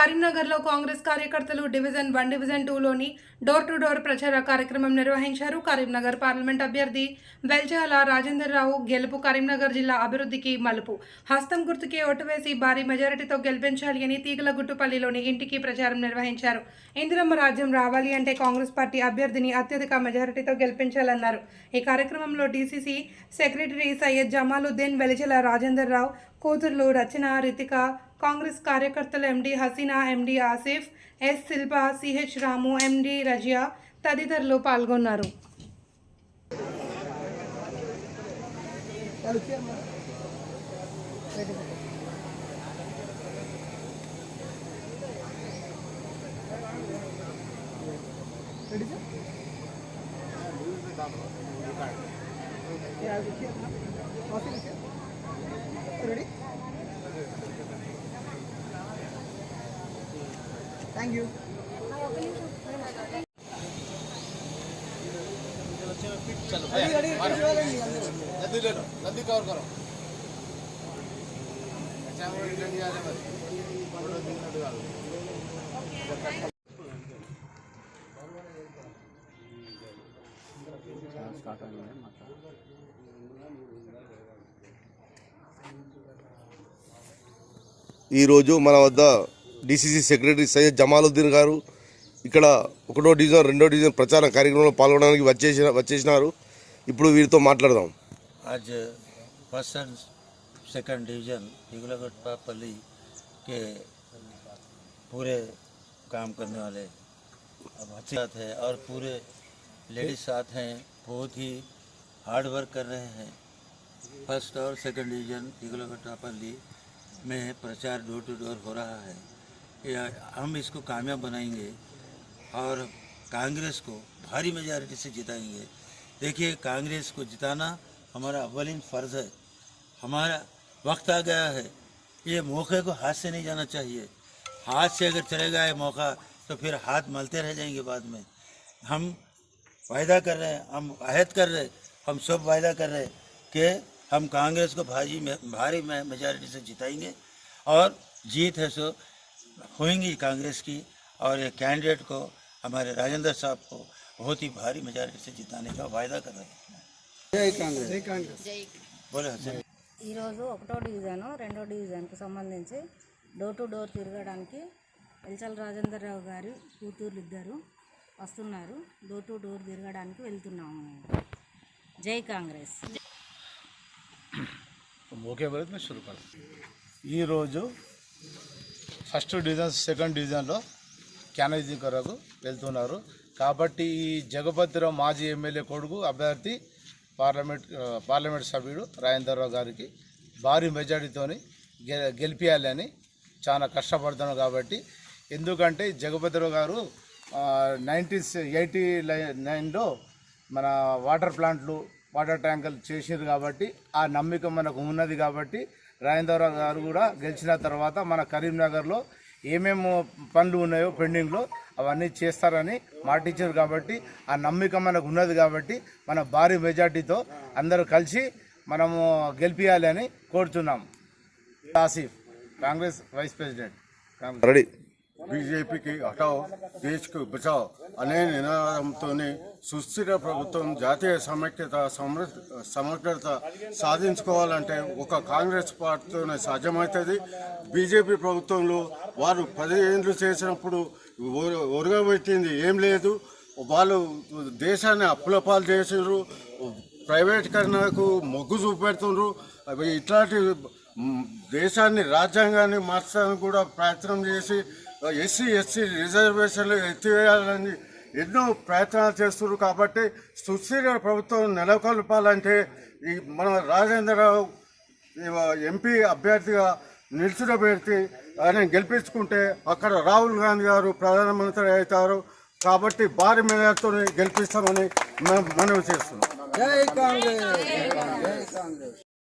కరీంనగర్లో కాంగ్రెస్ కార్యకర్తలు division one division టూలోని డోర్ టు డోర్ ప్రచార కార్యక్రమం నిర్వహించారు కరీంనగర్ పార్లమెంట్ అభ్యర్థి వెల్చాల రాజేందర్ రావు గెలుపు కరీంనగర్ జిల్లా అభివృద్ధికి మలుపు. హస్తం గుర్తుకే ఓటు వేసి భారీ మెజారిటీతో గెలిపించాలి అని తీగలగుట్టుపల్లిలోని ఇంటికి ప్రచారం నిర్వహించారు. ఇందిరమ్మ రాజ్యం రావాలి అంటే కాంగ్రెస్ పార్టీ అభ్యర్థిని అత్యధిక మెజారిటీతో గెలిపించాలన్నారు. ఈ కార్యక్రమంలో డీసీసీ సెక్రటరీ సయ్యద్ జమాలుద్దీన్ వెలిచెల రాజేందర్ రావు కూతుర్లు రచన రితిక కాంగ్రెస్ కార్యకర్తలు MD Haseena MD Asif S Shilpa CH Ramu MD Razia తదితరులు పాల్గొన్నారు ready థ్యాంక్ యూ నది కవర్ కరో ఈరోజు మన వద్ద డిసిసి సెక్రటరీ సయ్యద్ జమాలుద్దీన్ గారు ఇక్కడ ఒకటో డివిజన్ రెండో డివిజన్ ప్రచార కార్యక్రమంలో పాల్గొనడానికి వచ్చేసిన వచ్చేసినారు ఇప్పుడు వీరితో మాట్లాడదాం आज first and second division Higlagarhpalli के पूरे काम करने वाले अब अच्छे साथ है और पूरे लेडीज साथ हैं बहुत ही हार्ड वर्क कर रहे हैं फर्स्ट और सेकंड डिवीजन हिगलागढ़पल्ली में प्रचार डोर टू डोर हो रहा है या हम इसको कामयाब बनाएँगे और कांग्रेस को भारी मेजॉरिटी से जिताएँगे। देखिए, कांग्रेस को जिताना हमारा अव्वलीन फ़र्ज़ है। हमारा वक्त आ गया है। ये मौके को हाथ से नहीं जाना चाहिए। हाथ से अगर चलेगा ये मौका तो फिर हाथ मलते रह जाएँगे बाद में। हम वायदा कर रहे हैं, हम अहद कर रहे हैं, हम सब वायदा कर रहे हैं कि हम कांग्रेस को भारी भारी मेजॉरिटी से जिताएँगे और जीत है सो होंगी कांग्रेस की और ये कैंडिडेट को हमारे राजेंद्र साहब को बहुत ही भारी मेजॉरिटी से जिताने का वायदा कर रहे हैं jai congress jai congress बोले हसन ఈరోజు ఒకటో డివిజను రెండో డివిజన్కి సంబంధించి డోర్ టు డోర్ తిరగడానికి ఎల్చల్ రాజేందర్ రావు గారి కూతుర్లు ఇద్దరు వస్తున్నారు డోర్ టు డోర్ తిరగడానికి వెళ్తున్నాము మేము జై కాంగ్రెస్ ఓకే బరత్ మేము షురు ఈరోజు ఫస్ట్ డివిజన్ సెకండ్ డివిజన్లో క్యానైజింగ్ కొరకు వెళ్తున్నారు. కాబట్టి ఈ జగపతిరావు మాజీ ఎమ్మెల్యే కొడుకు అభ్యర్థి పార్లమెంట్ పార్లమెంట్ సభ్యుడు రాజేంద్రరావు గారికి భారీ మెజారిటీతోని గె గెలిపించాలని చాలా కష్టపడుతున్నాం కాబట్టి ఎందుకంటే జగపతిరావు గారు నైన్టీన్ ఎయిటీ నైన్లో మన వాటర్ ప్లాంట్లు వాటర్ ట్యాంకులు చేసినారు కాబట్టి ఆ నమ్మకం మనకు ఉన్నది కాబట్టి రాజేంద్రరావు గారు కూడా గెలిచిన తర్వాత మన కరీంనగర్లో ఏమేమి పనులు ఉన్నాయో పెండింగ్లో అవన్నీ చేస్తారని మాటిచ్చారు కాబట్టి ఆ నమ్మకం మనకు ఉన్నది కాబట్టి మన భారీ మెజార్టీతో అందరూ కలిసి మనము గెలిపియాలి అని కోరుతున్నాం Asif Congress vice president. Ready. బీజేపీకి హఠావ్ దేశ్కు బచావ్ అనే నినాదంతో సుస్థిర ప్రభుత్వం జాతీయ సమైక్యత సమృ సమగ్రత సాధించుకోవాలంటే ఒక కాంగ్రెస్ పార్టీతోనే సాధ్యమవుతుంది. బీజేపీ ప్రభుత్వంలో వారు పదిహేళ్ళు చేసినప్పుడు ఒర- ఒరగబెట్టింది ఏం లేదు. వాళ్ళు దేశాన్ని అప్పులపాలు చేసారు ప్రైవేటీకరణకు మొగ్గు చూపెడుతున్నారు అవి ఇట్లాంటి దేశాన్ని రాజ్యాంగాన్ని మార్చడానికి కూడా ప్రయత్నం చేసి ఎస్సీ ఎస్సీ రిజర్వేషన్లు ఎత్తివేయాలని ఎన్నో ప్రయత్నాలు చేస్తున్నారు కాబట్టి సుస్థిర ప్రభుత్వం నెలకొల్పాలంటే ఈ మన రాజేంద్రరావు ఎంపీ అభ్యర్థిగా నిల్చుడబెడితే ఆయన గెలిపించుకుంటే అక్కడ రాహుల్ గాంధీ గారు ప్రధానమంత్రి అవుతారు కాబట్టి భారీ మెజార్టీతో గెలిపిస్తామని మనం మనవి చేస్తున్నాం.